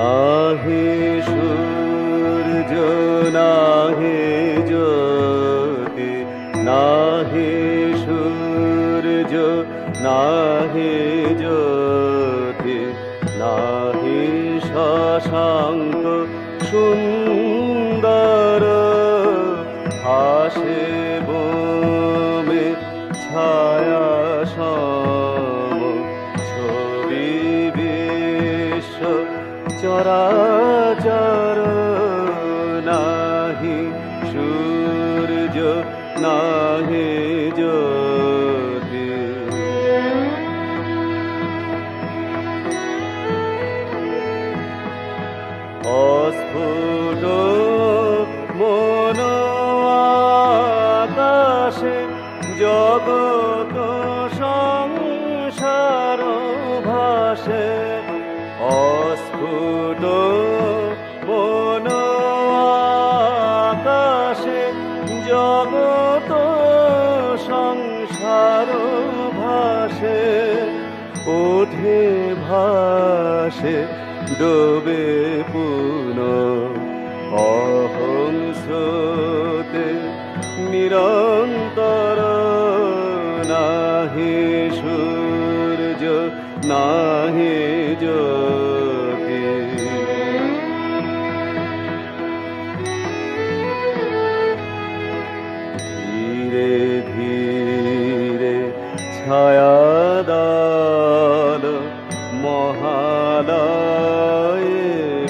নাহে সূর্য নাহে জ্যোতি নাহে সূর্য নাহে জ্যোতি নাহে শশাঙ্ক সুন্দর আসে বোমে ছায়া চরাচর নাহি সূর্য নাহি জ্যোতি। অস্ফুট মন আকাশে জগত সংসার ভাসে অস্ফুট জগত সংসার ডোবে পুন। অহং নিরন্তর নাহি সূর্য নাহি জ্যোতি ধীরে ধীরে ছায়াদাল মহালয়ে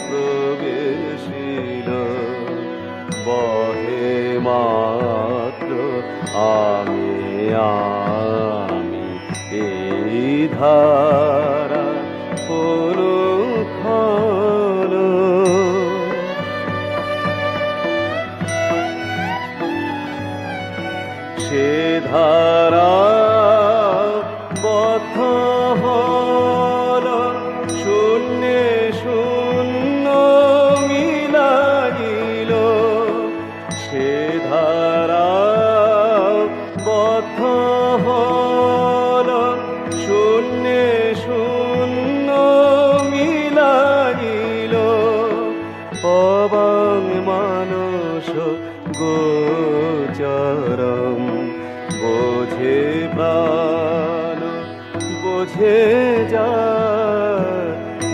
প্রবেশিল। আমি আমি এই ধারা ধারা বদ্ধ হল শূন্যে শূন্য মিলাইল সে ধারা বদ্ধ হল শূন্যে শূন্য মিলাইল অবাং মানস গোচরম প্রাণ বোঝে যা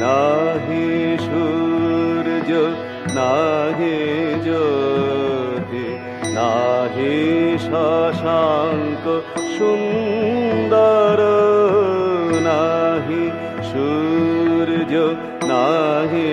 নাহি সূর্য নাহি জ্যোতি নাহি শশাঙ্ক সুন্দর নাহি সূর্য নাহি